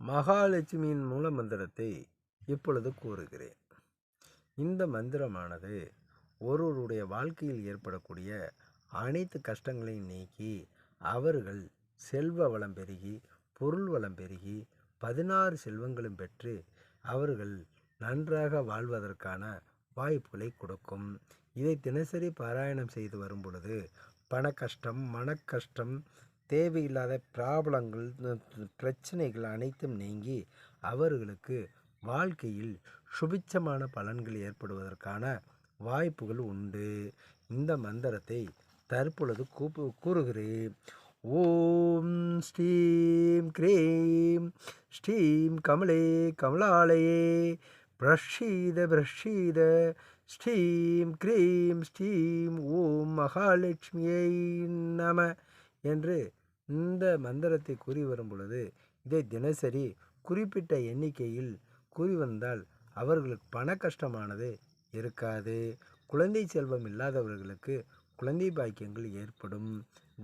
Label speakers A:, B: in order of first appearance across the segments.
A: மகாலட்சுமியின் மூல மந்திரத்தை இப்பொழுது கூறுகிறேன். இந்த மந்திரமானது ஒருவருடைய வாழ்க்கையில் ஏற்படக்கூடிய அனைத்து கஷ்டங்களையும் நீக்கி அவர்கள் செல்வ வளம் பெருகி பொருள் வளம் பெருகி பதினாறு செல்வங்களும் பெற்று அவர்கள் நன்றாக வாழ்வதற்கான வாய்ப்புகளை கொடுக்கும். இதை தினசரி பாராயணம் செய்து வரும் பொழுது பண கஷ்டம் மனக்கஷ்டம் தேவையில்லாத ப்ராப்ளங்கள் பிரச்சனைகள் அனைத்தும் நீங்கி அவர்களுக்கு வாழ்க்கையில் சுபிச்சமான பலன்கள் ஏற்படுவதற்கான வாய்ப்புகள் உண்டு. இந்த மந்திரத்தை தற்பொழுது கூப்பு கூறுகிறேன். ஓம் ஸ்ரீம் க்ரீம் ஸ்ரீம் கமலே கமலாலயே பிரஷீத பிரஷீத ஸ்ரீம் க்ரீம் ஸ்ரீம் ஓம் மகாலட்சுமியை நம என்று இந்த மந்திரத்தை கூறி வரும் பொழுது இதை தினசரி குறிப்பிட்ட எண்ணிக்கையில் கூறி வந்தால் அவர்களுக்கு பண கஷ்டமானது இருக்காது. குழந்தை செல்வம் இல்லாதவர்களுக்கு குழந்தை பாக்கியங்கள் ஏற்படும்.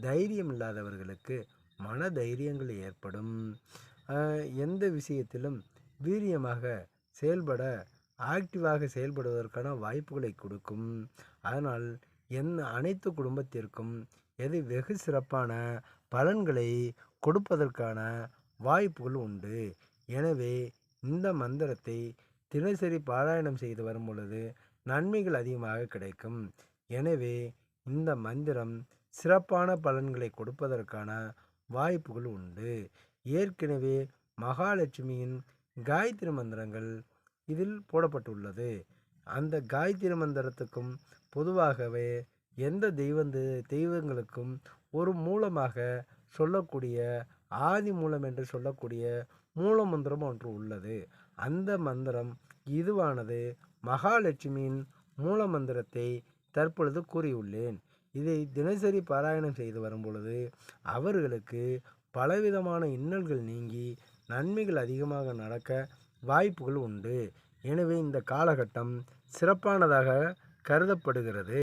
A: தைரியம் இல்லாதவர்களுக்கு மன தைரியங்கள் ஏற்படும். எந்த விஷயத்திலும் வீரியமாக செயல்பட ஆக்டிவாக செயல்படுவதற்கான வாய்ப்புகளை கொடுக்கும். அதனால் என் அனைத்து குடும்பத்திற்கும் எது வெகு சிறப்பான பலன்களை கொடுப்பதற்கான வாய்ப்புகள் உண்டு. எனவே இந்த மந்திரத்தை தினசரி பாராயணம் செய்து வரும் பொழுது நன்மைகள் அதிகமாக கிடைக்கும். எனவே இந்த மந்திரம் சிறப்பான பலன்களை கொடுப்பதற்கான வாய்ப்புகள் உண்டு. ஏற்கனவே மகாலட்சுமியின் காயத்ரி மந்திரங்கள் இதில் போடப்பட்டுள்ளது. அந்த காயத்ரி மந்திரத்துக்கும் பொதுவாகவே எந்த தெய்வந்து தெய்வங்களுக்கும் ஒரு மூலமாக சொல்லக்கூடிய ஆதி மூலம் என்று சொல்லக்கூடிய மூல மந்திரம் ஒன்று உள்ளது. அந்த மந்திரம் இதுவானது மகாலட்சுமியின் மூல மந்திரத்தை தற்பொழுது கூறியுள்ளேன். இதை தினசரி பாராயணம் செய்து வரும் பொழுது அவர்களுக்கு பலவிதமான இன்னல்கள் நீங்கி நன்மைகள் அதிகமாக நடக்க வாய்ப்புகள் உண்டு. எனவே இந்த காலகட்டம் சிறப்பானதாக கருதப்படுகிறது.